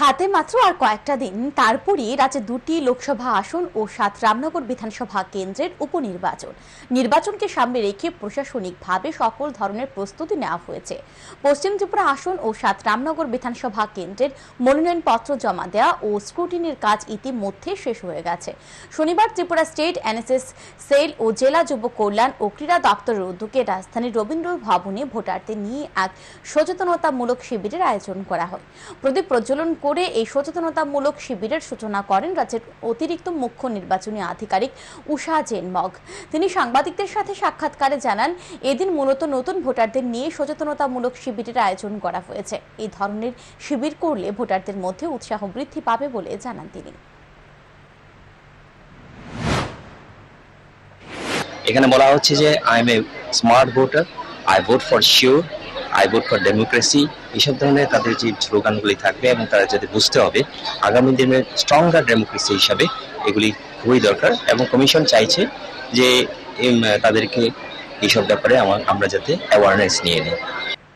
হাতে মাত্র আর কয়েকটা দিন, তারপরই রাজ্যে দুটি লোকসভা আসন ও সাত রামনগর বিধানসভা কেন্দ্রের উপনির্বাচন। নির্বাচনকে সামনে রেখে প্রশাসনিকভাবে সকল ধরনের প্রস্তুতি নেওয়া হয়েছে। পশ্চিম ত্রিপুরা আসন ও সাত রামনগর বিধানসভা কেন্দ্রের মনোনয়নপত্র জমা দেওয়া ও স্ক্রুটিনির কাজ ইতিমধ্যে শেষ হয়ে গেছে। শনিবার ত্রিপুরা স্টেট এনএসএস, সেল ও জেলা যুব কল্যাণ ও ক্রীড়া দপ্তরের উদ্যোগে রাজধানীর রবীন্দ্র ভবনে ভোটারদের নিয়ে এক সচেতনতামূলক শিবিরের আয়োজন করা হয়। প্রদীপ প্রজ্বলন করে এই সচেতনতামূলক শিবিরের সূচনা করেন রাজ্যের অতিরিক্ত মুখ্য নির্বাচনী আধিকারিক উষা জেন মগ। তিনি সাংবাদিকদের সাথে সাক্ষাৎকারে জানান, এদিন মূলত নতুন ভোটারদের নিয়ে সচেতনতামূলক শিবিরের আয়োজন করা হয়েছে। এই ধরনের শিবির করলে ভোটারদের মধ্যে উৎসাহ বৃদ্ধি পাবে বলে জানান তিনি। এখানে বলা হচ্ছে যে I am a smart voter I vote for sure I vote for democracy এইসব ধরনের তাদের যে স্লোগানগুলি থাকবে এবং তারা যাতে বুঝতে হবে, আগামী দিনের স্ট্রংগার ডেমোক্রেসি হিসাবে এগুলি খুবই দরকার এবং কমিশন চাইছে যে তাদেরকে এইসব ব্যাপারে আমার আমরা যাতে অ্যাওয়ারনেস নিয়ে নিই।